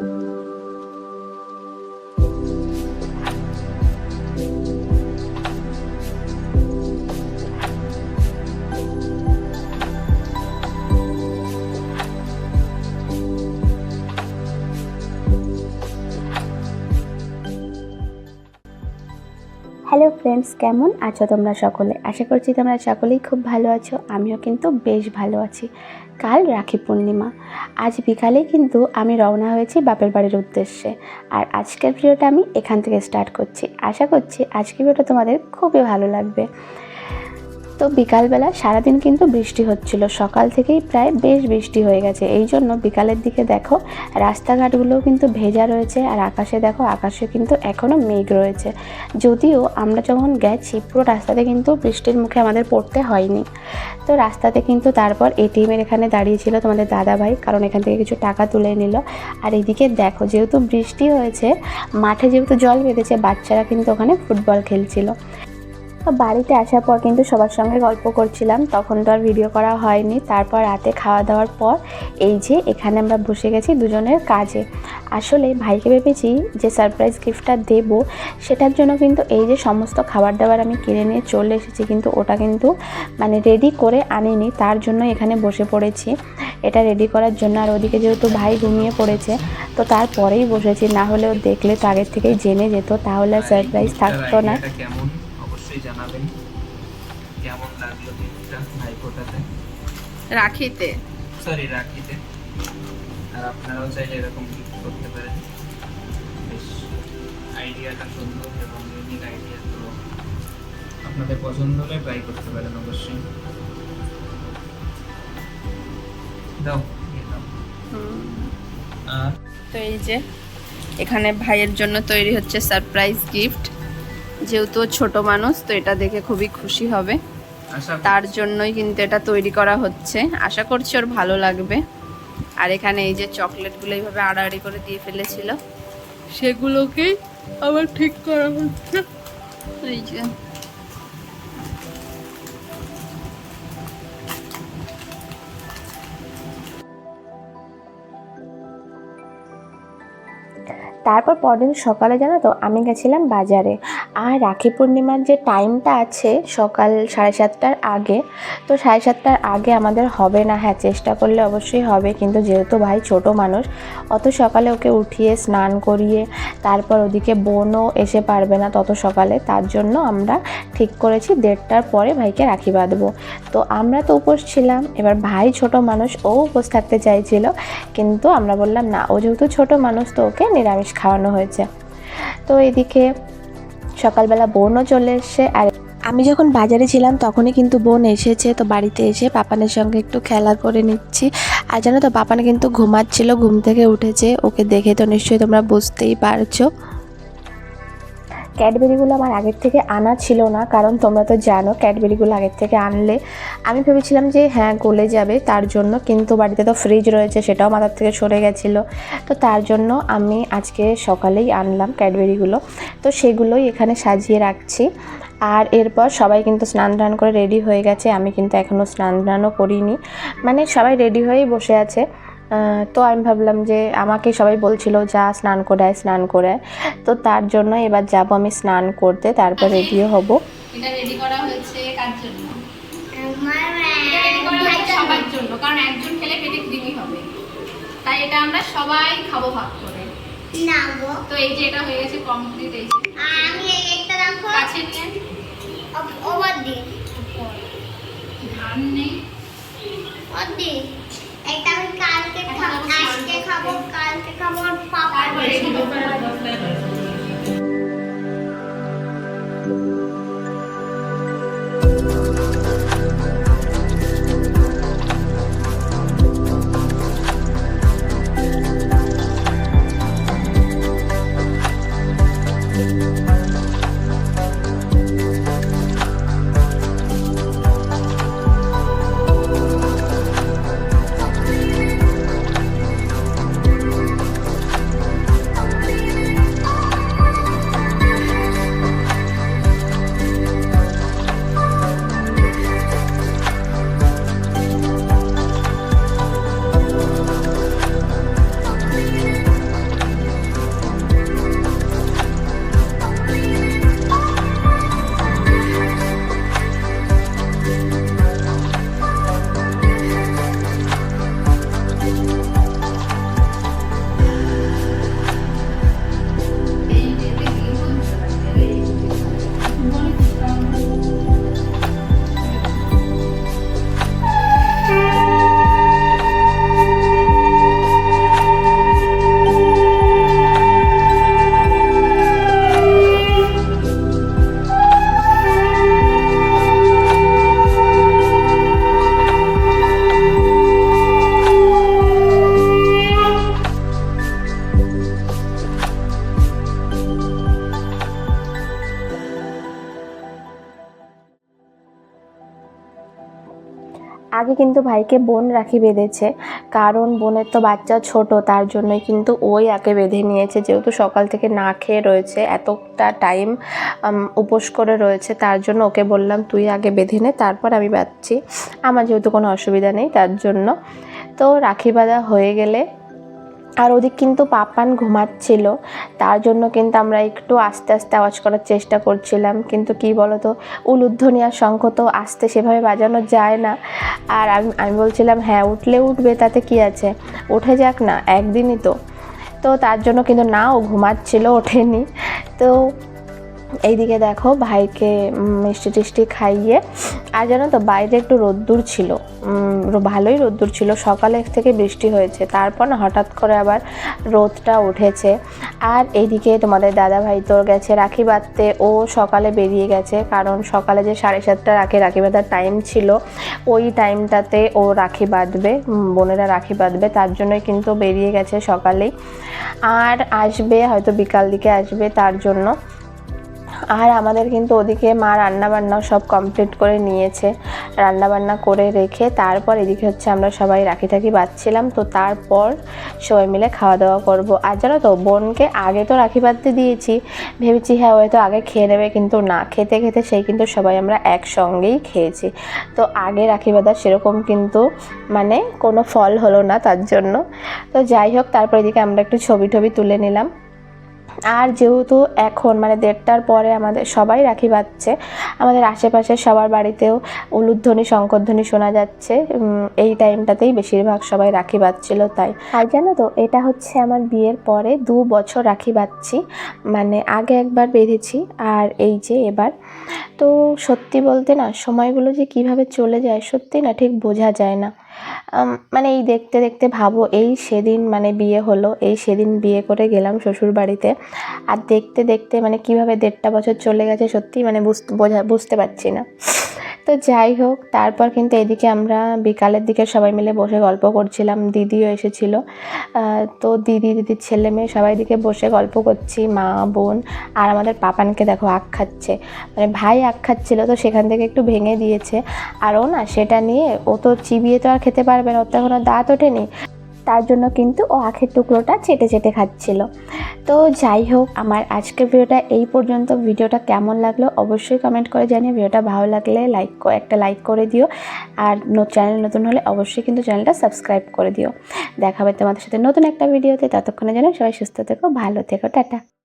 Hello friends কেমন আছো তোমরা সকলে? আশা করছি তোমরা সকলেই খুব ভালো আছো, আমিও কিন্তু বেশ ভালো আছি। কাল রাখি পূর্ণিমা। আজ বিকালে কিন্তু আমি রওনা হয়েছি বাপের বাড়ির উদ্দেশ্যে। আর আজকের ভিডিওটা আমি এখান থেকে স্টার্ট করছি। আশা করছি আজকের ভিডিওটা তোমাদের খুবই ভালো লাগবে। তো বিকালবেলা সারাদিন কিন্তু বৃষ্টি হচ্ছিল। সকাল থেকেই প্রায় বেশ বৃষ্টি হয়ে গেছে। এই জন্য বিকালের দিকে দেখো রাস্তাঘাটগুলোও কিন্তু ভেজা রয়েছে আর আকাশে দেখো, আকাশে কিন্তু এখনও মেঘ রয়েছে। যদিও আমরা যখন গেছি, পুরো রাস্তাতে কিন্তু বৃষ্টির মুখে আমাদের পড়তে হয়নি। তো রাস্তাতে কিন্তু তারপর এটিএমের এখানে দাঁড়িয়েছিল তোমাদের দাদাভাই, কারণ এখান থেকে কিছু টাকা তুলে নিল। আর এদিকে দেখো, যেহেতু বৃষ্টি হয়েছে, মাঠে যেহেতু জল বেঁধেছে, বাচ্চারা কিন্তু ওখানে ফুটবল খেলছিল। বাড়িতে আসার পর কিন্তু সবার সঙ্গে গল্প করছিলাম, তখন তো আর ভিডিও করা হয়নি। তারপর রাতে খাওয়া দাওয়ার পর এই যে এখানে আমরা বসে গেছি দুজনের কাজে। আসলে ভাইকে ভেবেছি যে সারপ্রাইজ গিফটটা দেব, সেটার জন্য কিন্তু এই যে সমস্ত খাবার দাবার আমি কিনে নিয়ে চলে এসেছি, কিন্তু ওটা কিন্তু মানে রেডি করে আনিনি, তার জন্য এখানে বসে পড়েছি। এটা রেডি করার জন্য আর ওদিকে যেহেতু ভাই ঘুমিয়ে পড়েছে, তো তারপরেই বসেছি, না হলেও দেখলে তো আগের থেকেই জেনে যেত, তাহলে সারপ্রাইজ থাকতো না। রাখিতে। সরি রাখিতে। আর আপনারাও চাইলে এরকম গিফট করতে পারেন। বেশ আইডিয়াটা সুন্দর এবং ইউনিক আইডিয়া তো আপনাদের পছন্দ হলে ট্রাই করতে পারেন অবশ্যই। দাও তো এই যে এখানে ভাইয়ের জন্য তৈরি হচ্ছে সারপ্রাইজ গিফট যেহেতু ছোট মানুষ তো এটা দেখে খুবই খুশি হবে। তার জন্যই কিন্তু এটা তৈরি করা হচ্ছে। আশা করছি ওর ভালো লাগবে। আর এখানে এই যে চকলেটগুলো এইভাবে আড়াআড়ি করে দিয়ে ফেলেছিল। সেগুলোকেই আবার ঠিক করা হচ্ছে। এই যে তারপর পরদিন সকালে জানো তো আমি গেছিলাম বাজারে। আর রাখি পূর্ণিমার যে টাইমটা আছে সকাল সাড়ে সাতটার আগে, তো সাড়ে সাতটার আগে আমাদের হবে না। হ্যাঁ চেষ্টা করলে অবশ্যই হবে, কিন্তু যেহেতু ভাই ছোট মানুষ, অত সকালে ওকে উঠিয়ে স্নান করিয়ে তারপর ওদিকে বোনও এসে পারবে না তত সকালে, তার জন্য আমরা ঠিক করেছি, দেড়টার পরে ভাইকে রাখি বাঁধবো। তো আমরা তো উপোস ছিলাম, এবার ভাই ছোট মানুষ, ও উপোস থাকতে চাইছিল, কিন্তু আমরা বললাম, না, ও যেহেতু ছোট মানুষ, তো ওকে নিরামিষ খাওয়ানো হয়েছে। তো এদিকে সকালবেলা বোনও চলে এসছে, আর আমি যখন বাজারে ছিলাম, তখনই কিন্তু বোন এসেছে, তো বাড়িতে এসে পাপানের সঙ্গে একটু খেলা করে নিচ্ছি। আর জানো তো, পাপান কিন্তু ঘুমাচ্ছিল, ঘুম থেকে উঠেছে, ওকে দেখে তো নিশ্চয়ই তোমরা বুঝতেই পারছ। ক্যাডবেরিগুলো আমার আগের থেকে আনা ছিল না, কারণ তোমরা তো জানো ক্যাডবেরিগুলো আগের থেকে আনলে। আমি ভেবেছিলাম যে হ্যাঁ গলে যাবে তার জন্য, কিন্তু বাড়িতে তো ফ্রিজ রয়েছে, সেটাও মাথার থেকে সরে গেছিল। তো তার জন্য আমি আজকে সকালেই আনলাম ক্যাডবেরিগুলো। তো সেগুলোই এখানে সাজিয়ে রাখছি। আর এরপর সবাই কিন্তু স্নান টান করে রেডি হয়ে গেছে। আমি কিন্তু এখনও স্নান টানও করিনি। মানে সবাই রেডি হয়েই বসে আছে। তো আমি ভাবলাম যে আমাকে সবাই বলছিল যা স্নান করে আয় স্নান করে তো তার জন্য এবার যাব আমি স্নান করতে তারপর রেডিও হব। এটা রেডি করা হয়েছে কার জন্য? এটা রেডি করা হয়েছে সবার জন্য। কারণ একজন খেলে পেটে কৃমি হবে। তাই এটা আমরা সবাই খাব ভাগ করে। না গো। তো এই যে এটা হয়ে গেছে কমপ্লিট এই আমি একটা রাখো কাছে নিয়ে ওভার দি ধান নেই। ওভার দি একটা কালকে খাব আজকে খাব কালকে খাব পাপা তারপরে কিন্তু ভাইকে বোন রাখি বেঁধেছে। কারণ বোনের তো বাচ্চা ছোট, তার জন্যই কিন্তু ওই আগে বেঁধে নিয়েছে। যেহেতু সকাল থেকে না খেয়ে রয়েছে, এতটা টাইম উপোস করে রয়েছে, তার জন্য ওকে বললাম, তুই আগে বেঁধে নে, তারপর আমি বাঁধছি। আমার যেহেতু কোনো অসুবিধা নেই, তার জন্য। তো রাখি বাঁধা হয়ে গেলে আর ওদিক কিন্তু পাপান ঘুমাচ্ছিল। তার জন্য কিন্তু আমরা একটু আস্তে আস্তে আওয়াজ করার চেষ্টা করছিলাম। কিন্তু কি বলতো উলুধ্বনি আর শঙ্খ তো আস্তে সেভাবে বাজানো যায় না। আর আমি আমি বলছিলাম হ্যাঁ উঠলে উঠবে, তাতে কি আছে? উঠে যাক না, একদিনই তো। তো তার জন্য কিন্তু না ও ঘুমাচ্ছিল, ওঠেনি। তো এইদিকে দেখো ভাইকে মিষ্টি টিষ্টি খাইয়ে। আর জানো তো, বাইরে একটু রোদ্দুর ছিল। ভালোই রোদ্দুর ছিল। সকালে থেকে বৃষ্টি হয়েছে। তারপর না হঠাৎ করে আবার রোদটা উঠেছে। আর এইদিকে তোমাদের দাদা ভাই তোর গেছে রাখি বাঁধতে। ও সকালে বেরিয়ে গেছে। কারণ সকালে যে সাড়ে সাতটা রাখি রাখি বাঁধার টাইম ছিল, ওই টাইমটাতে ও রাখি বাঁধবে। বোনেরা রাখি বাঁধবে। তার জন্যই কিন্তু বেরিয়ে গেছে সকালেই। আর আসবে, হয়তো বিকাল দিকে আসবে, তার জন্য। আর আমাদের কিন্তু ওদিকে মা রান্না বান্না সব কমপ্লিট করে নিয়েছে। রান্না বান্না করে রেখে তারপর এদিকে হচ্ছে আমরা সবাই রাখি থাকি বাঁধছিলাম তো তারপর সবাই মিলে খাওয়া দাওয়া করব। আর জানো তো, বোনকে আগে তো রাখি বাঁধতে দিয়েছি। ভেবেছি হ্যাঁ হয়তো আগে খেয়ে নেবে, কিন্তু না, খেতে খেতে সেই কিন্তু সবাই আমরা একসঙ্গেই খেয়েছি। তো আগে রাখি বাঁধার সেরকম কিন্তু মানে কোনো ফল হলো না তার জন্য। তো যাই হোক, তারপর এদিকে আমরা একটু ছবি টবি তুলে নিলাম। আর যেহেতু এখন মানে দেড়টার পরে আমাদের সবাই রাখি বাঁধছে আমাদের আশেপাশে সবার বাড়িতেও উলুধ্বনি, শঙ্করধ্বনি শোনা যাচ্ছে। এই টাইমটাতেই বেশিরভাগ সবাই রাখি বাঁধছিল তাই। আর জানো তো, এটা হচ্ছে আমার বিয়ের পরে দু বছর রাখি বাঁধছি মানে আগে একবার বেঁধেছি আর এই যে এবার। তো সত্যি বলতে না, সময়গুলো যে কীভাবে চলে যায় সত্যি না ঠিক বোঝা যায় না। মানে এই দেখতে দেখতে ভাবো, এই সেদিন মানে বিয়ে হলো, এই সেদিন বিয়ে করে গেলাম শ্বশুর বাড়িতে আর দেখতে দেখতে মানে কীভাবে দেড়টা বছর চলে গেছে সত্যি মানে বুঝতে বোঝা, বুঝতে পারছি না। তো যাই হোক, তারপর কিন্তু এদিকে আমরা বিকালের দিকে সবাই মিলে বসে গল্প করছিলাম। দিদিও এসেছিল। তো দিদি, দিদির ছেলে মেয়ে সবাই দিকে বসে গল্প করছি, মা, বোন আর আমাদের পাপানকে দেখো আখ খাচ্ছে। মানে ভাই আখ খাচ্ছিল তো সেখান থেকে একটু ভেঙে দিয়েছে। আর ও না সেটা নিয়ে ও তো চিবিয়ে তো আর খেতে পারবে না, ওর তো এখনও দাঁত ওঠেনি। তার জন্য কিন্তু ও আখের টুকরোটা চেটে চেটে খাচ্ছিল। তো যাই হোক, আমার আজকের ভিডিওটা এই পর্যন্ত। ভিডিওটা কেমন লাগল অবশ্যই কমেন্ট করে জানিয়ে ভিডিওটা ভালো লাগলে লাইক একটা লাইক করে দিও। আর চ্যানেল নতুন হলে অবশ্যই কিন্তু চ্যানেলটা সাবস্ক্রাইব করে দিও। দেখা হবে তোমাদের সাথে নতুন একটা ভিডিওতে। ততক্ষণে যেন সবাই সুস্থ থেকো, ভালো থেকো, টাটা।